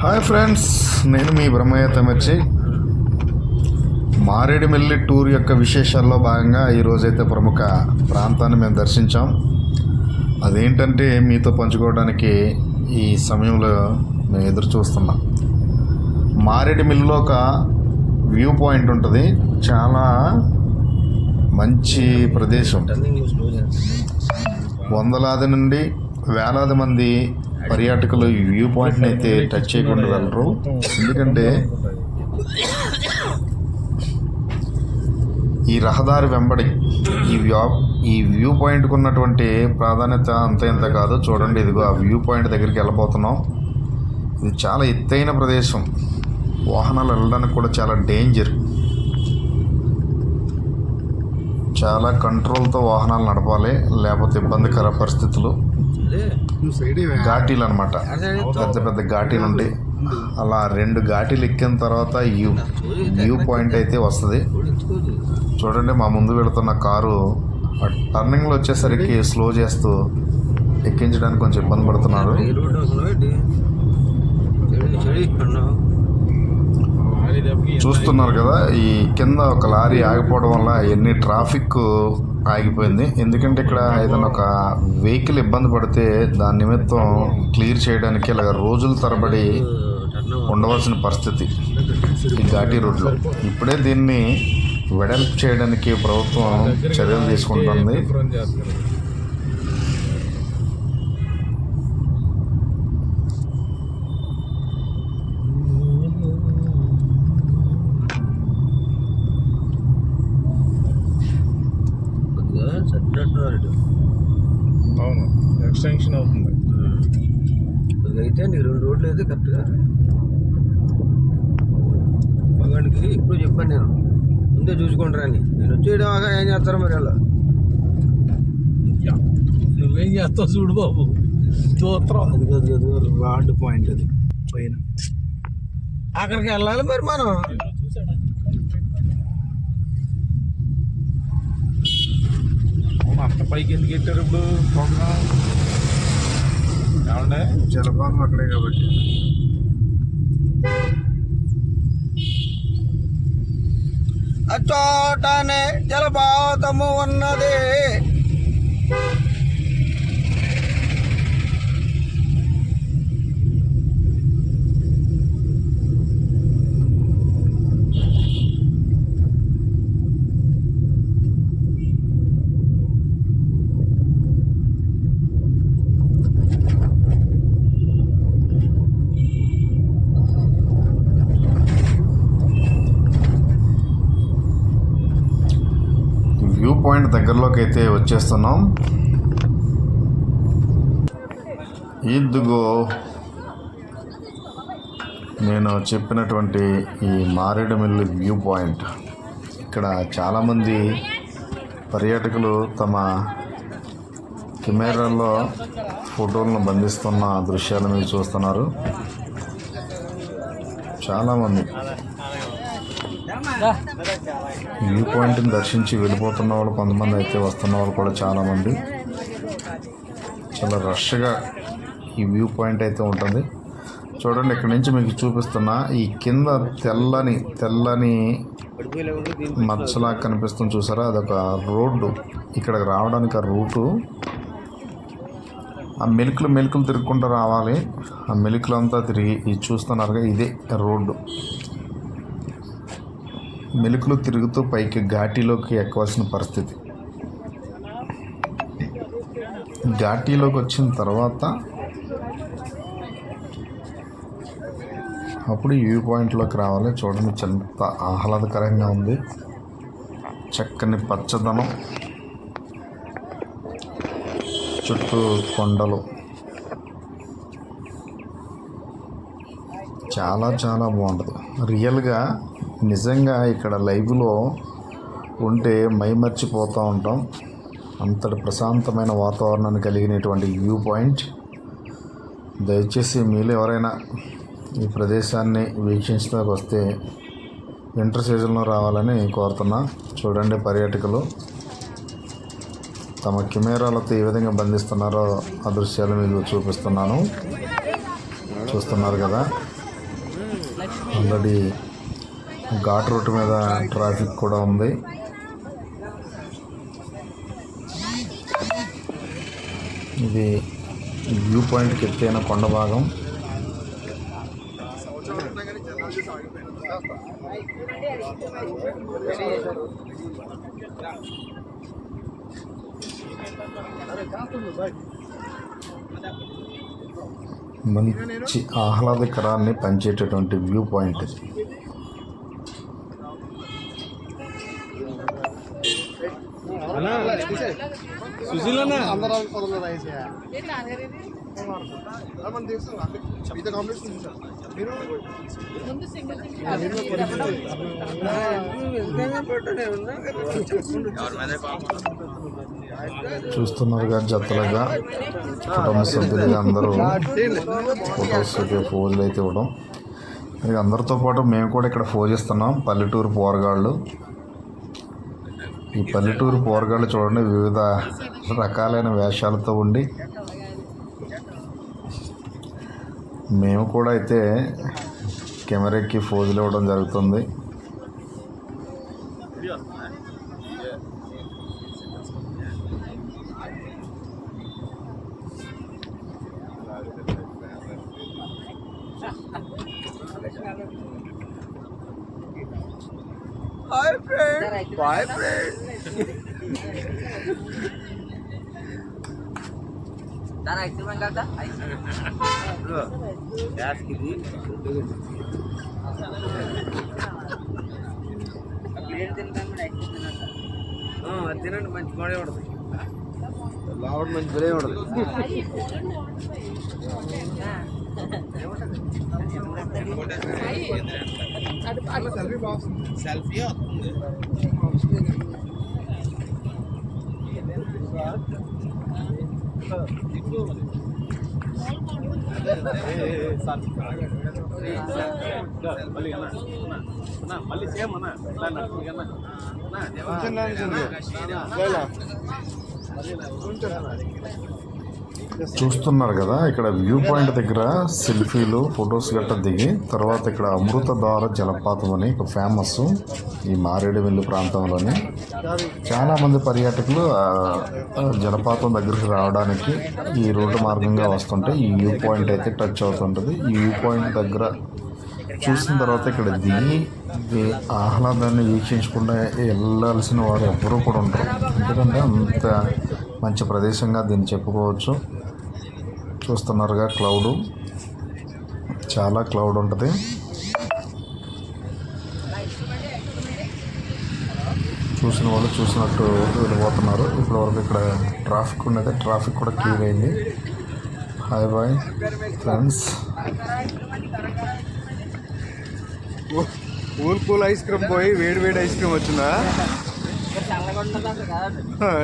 Hi friends నేను మీ Brahmaiah తమర్చి Maredumilli tour యొక్క విశేషాల్లో భాగంగా ఈరోజైతే ప్రముఖ ప్రాంతాన్ని మేము దర్శించాం. అదేంటంటే మీతో పంచుకోవడానికి ఈ సమయంలో మేము ఎదురు చూస్తున్నాం. మారేడుమిల్లిలో ఒక వ్యూ పాయింట్ ఉంటుంది. చాలా మంచి ప్రదేశం. వందలాది నుండి వేలాది మంది పర్యాటకులు ఈ వ్యూ పాయింట్ని అయితే టచ్ చేయకుండా వెళ్ళరు. ఎందుకంటే ఈ రహదారి వెంబడి ఈ వ్యా ఈ వ్యూ పాయింట్కి ఉన్నటువంటి ప్రాధాన్యత అంత ఇంత కాదు. చూడండి ఇదిగో ఆ వ్యూ పాయింట్ దగ్గరికి వెళ్ళబోతున్నాం. ఇది చాలా ఎత్తైన ప్రదేశం. వాహనాలు వెళ్ళడానికి కూడా చాలా డేంజర్ చాలా కంట్రోల్తో వాహనాలు నడపాలి లేకపోతే ఇబ్బందికర పరిస్థితులు. ఘాటీలు అనమాట పెద్ద పెద్ద ఘాటీలు ఉంటాయి అలా రెండు ఘాటీలు ఎక్కిన తర్వాత వ్యూ వ్యూ పాయింట్ అయితే వస్తుంది చూడండి మా ముందు వెళుతున్న కారు ఆ టర్నింగ్లో వచ్చేసరికి స్లో చేస్తూ ఎక్కించడానికి కొంచెం ఇబ్బంది పడుతున్నారు చూస్తున్నారు కదా ఈ కింద ఒక లారీ ఆగిపోవడం వల్ల ఎన్ని ట్రాఫిక్ ఆగిపోయింది. ఎందుకంటే ఇక్కడ ఏదైనా ఒక వెహికల్ ఇబ్బంది పడితే దాని నిమిత్తం క్లియర్ చేయడానికి ఇలాగ రోజుల తరబడి ఉండవలసిన పరిస్థితి ఈ ఘాటీ రోడ్లో. ఇప్పుడే దీన్ని వెడల్పు చేయడానికి ప్రభుత్వం చర్యలు తీసుకుంటుంది. ఎక్స్టెన్షన్ అవుతుంది. అయితే నీకు రెండు రోడ్లు అయితే కరెక్ట్గా మగాడికి ఇప్పుడు చెప్పాను నేను. ముందే చూసుకుంటారా అని నేను వచ్చేయడం ఏం చేస్తారో మరి అలా నువ్వేం చేస్తావు చూడు బాబు. చూత్రం అది కాదు కాదు రాడ్ పాయింట్ అది. పైన. అక్కడికి వెళ్ళాలి మరి మనం. అంత పైకి ఎందుకు ఎట్టారు ఇప్పుడు? ప్రోగ్రామ్ ఏమండే? జలపాతం అక్కడే కాబట్టి. అచ్చోటనే జలపాతము ఉన్నది వ్యూ పాయింట్ దగ్గరలోకి అయితే వచ్చేస్తున్నాం. ఇదిగో నేను చెప్పినటువంటి ఈ మారేడుమిల్లి వ్యూ పాయింట్. ఇక్కడ చాలామంది పర్యాటకులు తమ కెమెరాల్లో ఫోటోలను బంధిస్తున్న దృశ్యాలు మీరు చూస్తున్నారు. చాలామంది. వ్యూ పాయింట్ని దర్శించి వెళ్ళిపోతున్న వాళ్ళు కొంతమంది అయితే వస్తున్న వాళ్ళు కూడా చాలామంది. చాలా రష్గా ఈ వ్యూ పాయింట్ అయితే ఉంటుంది. చూడండి ఇక్కడ నుంచి మీకు చూపిస్తున్న ఈ కింద తెల్లని తెల్లని మచ్చలా కనిపిస్తుంది చూసారా? అదొక రోడ్డు. ఇక్కడికి రావడానికి ఆ రూటు. ఆ మెలుకులు మెలుకులు తిరుగుకుంటూ రావాలి. ఆ మెలుకులు అంతా తిరిగి ఇది చూస్తున్నారుగా ఇదే రోడ్డు. మెలుకులు తిరుగుతూ పైకి ఘాటీలోకి ఎక్కవలసిన పరిస్థితి. ఘాటీలోకి వచ్చిన తర్వాత అప్పుడు వ్యూ పాయింట్లోకి రావాలి. చూడండి ఎంత ఆహ్లాదకరంగా ఉంది. చక్కని పచ్చదనం. చుట్టూ కొండలు. చాలా చాలా బాగుంటుంది. రియల్గా నిజంగా ఇక్కడ లైవ్లో ఉంటే మైమర్చిపోతూ ఉంటాం. అంతటి ప్రశాంతమైన వాతావరణాన్ని కలిగినటువంటి వ్యూ పాయింట్. దయచేసి మీలో ఎవరైనా ఈ ప్రదేశాన్ని వీక్షించడానికి వస్తే వింటర్ సీజన్లో రావాలని కోరుతున్నా. చూడండి పర్యాటకులు. తమ కెమెరాలతో ఏ విధంగా బంధిస్తున్నారో ఆ దృశ్యాలు మీకు చూపిస్తున్నాను. చూస్తున్నారు కదా. ఆల్రెడీ ఘాట్ రోడ్డు మీద ట్రాఫిక్ కూడా ఉంది. ఇది వ్యూ పాయింట్కి ఎత్తైన కొండ భాగం. మంచి ఆహ్లాదకరాన్ని పంచేటటువంటి వ్యూ పాయింట్ చూస్తున్నారు సుశీల్ అన్న చూస్తున్నారుగా జతలుగా కుటుంబ సభ్యులుగా అందరూ ఫొటోస్ ఫోజులు అయితే ఇవ్వడం. అందరితో పాటు మేము కూడా ఇక్కడ ఫోజిస్తున్నాం పల్లెటూరు పోరగాళ్ళు. ఈ పల్లెటూరు పోరగాళ్ళు చూడండి వివిధ రకాలైన వేషాలతో ఉండి. మేము కూడా అయితే కెమెరాకి ఫోజులు ఇవ్వడం జరుగుతుంది. హాయ్ ఫ్రెండ్ బాయ్ ఫ్రెండ్ దాని ఐస్ క్రీమ్ కదా ఐస్ గ్యాస్కి ఇది ప్లేట్ తింటాను ఐస్ క్రీమ్ తినండి మంచి బాడే ఉండదు లావడ్ మంచి బలే ఉండదు సెల్ఫీ వస్తుంది. మళ్ళీ సేమ్ అన్నా ఇలా నడుచుకుంటూ చూస్తున్నారు కదా ఇక్కడ వ్యూ పాయింట్ దగ్గర సెల్ఫీలు ఫొటోస్ గట్ట దిగి తర్వాత ఇక్కడ అమృతధార జలపాతం అని ఒక ఫేమస్ ఈ మారేడుమిల్లి ప్రాంతంలోని. చాలా మంది పర్యాటకులు జలపాతం దగ్గరికి రావడానికి ఈ రోడ్డు మార్గంగా వస్తుంటే ఈ వ్యూ పాయింట్ అయితే టచ్ అవుతుంటుంది. ఈ వ్యూ పాయింట్ దగ్గర చూసిన తర్వాత ఇక్కడ దిగి ఈ ఆహ్లాదాన్ని వీక్షించకుండా వెళ్ళాల్సిన వారు ఎవ్వరూ కూడా ఉంటారు ఎందుకంటే అంత మంచి ప్రదేశంగా దీన్ని చెప్పుకోవచ్చు. చూస్తున్నారుగా క్లౌడ్ చాలా క్లౌడ్ ఉంటుంది. చూసిన వాళ్ళు చూసినట్టు వెళ్ళిపోతున్నారు. ఇప్పటి వరకు ఇక్కడ ట్రాఫిక్ ఉన్నది. ట్రాఫిక్ కూడా క్లియర్ అయింది. Hi boy friends cool cool ice cream పోయి వేడి వేడి ఐస్ క్రీమ్ వచ్చిందా?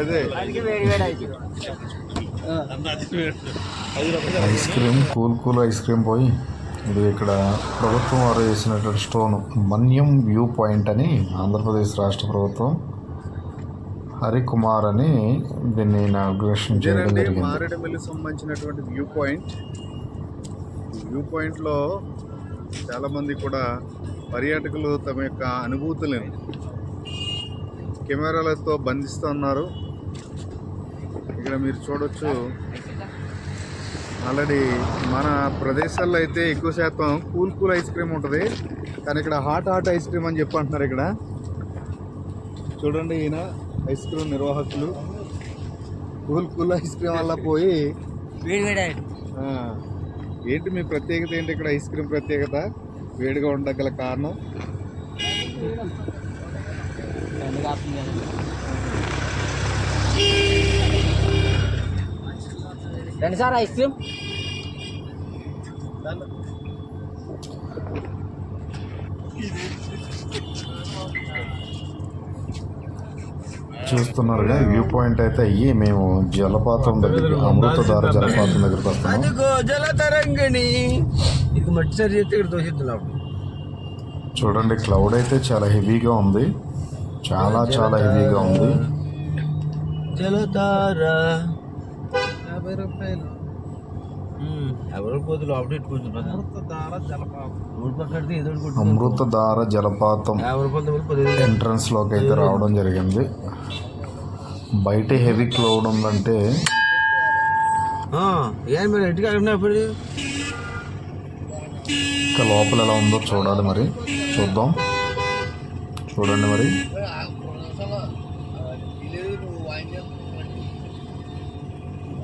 అదే. దానికి వేడి వేడి ice cream cool cool ice cream పోయి ఇది ఇక్కడ ప్రభుత్వం వారు వేసినటువంటి స్టోన్. మన్యం వ్యూ పాయింట్ అని ఆంధ్రప్రదేశ్ రాష్ట్ర ప్రభుత్వం హరికుమార్ అని దీన్ని ఇనాగ్రేషన్ చేయడం జరిగింది. సంబంధించినటువంటి వ్యూ పాయింట్. వ్యూ పాయింట్లో చాలామంది కూడా పర్యాటకులు తమ యొక్క అనుభూతులను కెమెరాలతో బంధిస్తున్నారు ఇక్కడ మీరు చూడొచ్చు. ఆల్రెడీ మన ప్రదేశాల్లో అయితే ఎక్కువ శాతం కూల్ కూల్ ఐస్ క్రీమ్ ఉంటుంది. కానీ ఇక్కడ హాట్ హాట్ ఐస్ క్రీమ్ అని చెప్పి అంటున్నారు ఇక్కడ. చూడండి ఈయన ఐస్ క్రీమ్ నిర్వాహకులు. కూల్ కూల్ ఐస్ క్రీమ్ వల్ల పోయి ఏంటి మీ ప్రత్యేకత ఏంటి ఇక్కడ ఐస్ క్రీమ్ ప్రత్యేకత? వేడిగా ఉండగల కారణం? రండి సార్ ఐస్ క్రీమ్. చూస్తున్నారుగా వ్యూ పాయింట్ అయితే అయ్యి మేము జలపాతం దగ్గర అమృతధార జలపాతం దగ్గరికి ఇది చేస్తే ఇక్కడ దోషిస్తున్నాం చూడండి క్లౌడ్ అయితే చాలా హెవీగా ఉంది. చాలా చాలా హెవీగా ఉంది. జలతార యాభై రూపాయలు. అమృతధార జలపాతం. ఎంట్రన్స్లోకి అయితే రావడం జరిగింది. బయట హెవీ క్లౌడ్ ఉందంటే ఇంకా లోపల ఎలా ఉందో చూడాలి మరి. చూద్దాం. చూడండి మరి.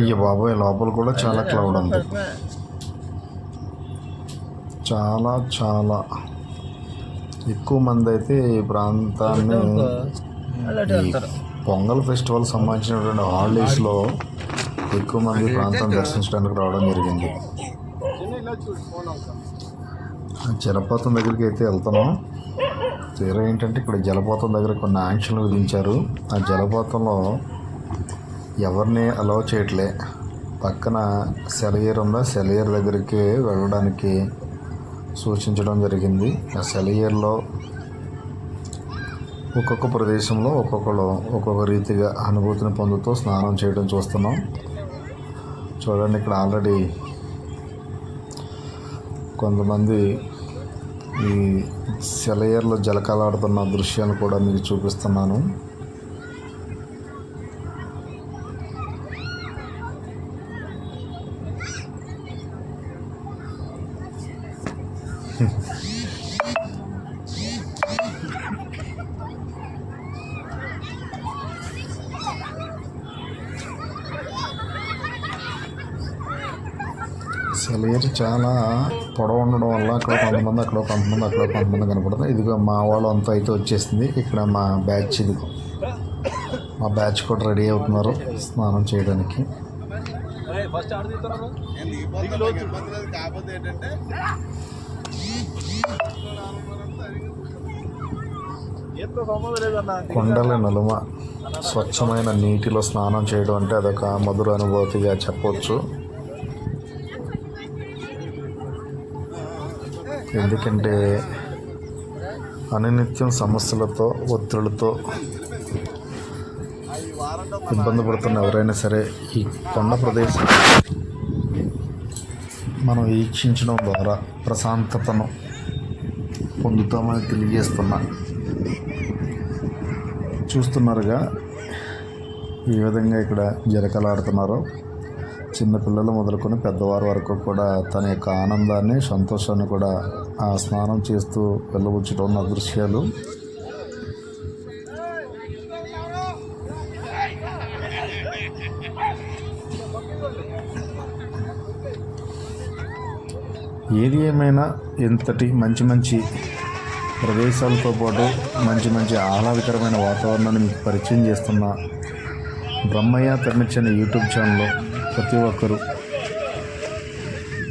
అయ్య బాబోయ్ లోపల కూడా చాలా క్లౌడ్ ఉంది చాలా చాలా. ఎక్కువ మంది అయితే ఈ ప్రాంతాన్ని పొంగల్ ఫెస్టివల్ సంబంధించినటువంటి హాలిడేస్లో ఎక్కువ మంది ఈ ప్రాంతాన్ని దర్శించడానికి రావడం జరిగింది. ఆ జలపాతం దగ్గరికి అయితే వెళ్తున్నాం. తీరా ఏంటంటే ఇక్కడ జలపాతం దగ్గర కొన్ని ఆంక్షలు విధించారు. ఆ జలపాతంలో ఎవరిని అలౌ చేయట్లే. పక్కన సెలయర్ ఉందా? సెలయర్ దగ్గరికి వెళ్ళడానికి సూచించడం జరిగింది. ఆ సెలయేర్లో ఒక్కొక్క ప్రదేశంలో ఒక్కొక్కరు ఒక్కొక్క రీతిగా అనుభూతిని పొందుతూ స్నానం చేయడం చూస్తున్నాం. చూడండి ఇక్కడ ఆల్రెడీ కొంతమంది ఈ సెలయర్లో జలకలాడుతున్న దృశ్యాన్ని కూడా మీకు చూపిస్తున్నాను. పొడవ ఉండడం వల్ల అక్కడ కొంతమంది అక్కడ కొంతమంది అక్కడ కొంతమంది కనపడుతుంది ఇదిగో మా వాళ్ళు అంతా అయితే వచ్చేసింది. ఇక్కడ మా బ్యాచ్ ఇదిగో మా బ్యాచ్ కూడా రెడీ అవుతున్నారు స్నానం చేయడానికి. కొండల నలుమ స్వచ్ఛమైన నీటిలో స్నానం చేయడం అంటే అదొక మధుర అనుభూతిగా చెప్పవచ్చు ఎందుకంటే అనునిత్యం సమస్యలతో ఒత్తిడితో ఇబ్బంది పడుతున్న ఎవరైనా సరే ఈ కొండ ప్రదేశం మనం వీక్షించడం ద్వారా ప్రశాంతతను పొందుతామని తెలియజేస్తున్నా. చూస్తున్నారుగా ఈ విధంగా ఇక్కడ జలకలాడుతున్నారు. చిన్నపిల్లలు మొదలుకొని పెద్దవారి వరకు కూడా తన యొక్క ఆనందాన్ని సంతోషాన్ని కూడా ఆ స్నానం చేస్తూ వెళ్ళవచ్చుట ఉన్న దృశ్యాలు. ఏది ఏమైనా ఎంతటి మంచి మంచి ప్రదేశాలతో పాటు మంచి మంచి ఆహ్లాదకరమైన వాతావరణాన్ని మీకు పరిచయం చేస్తున్న బ్రహ్మయ్య తమిళ్ యూట్యూబ్ ఛానల్లో ప్రతి ఒక్కరూ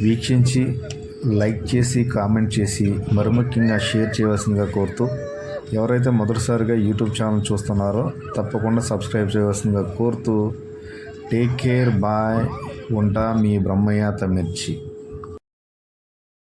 వీక్షించి లైక్ చేసి కామెంట్ చేసి మరి ముఖ్యంగా షేర్ చేయవలసిందిగా కోరుతూ ఎవరైతే మొదటిసారిగా యూట్యూబ్ ఛానల్ చూస్తున్నారో తప్పకుండా సబ్స్క్రైబ్ చేయవలసిందిగా కోరుతూ టేక్ కేర్ బాయ్ ఉంటా మీ బ్రహ్మయ్య తమిర్చి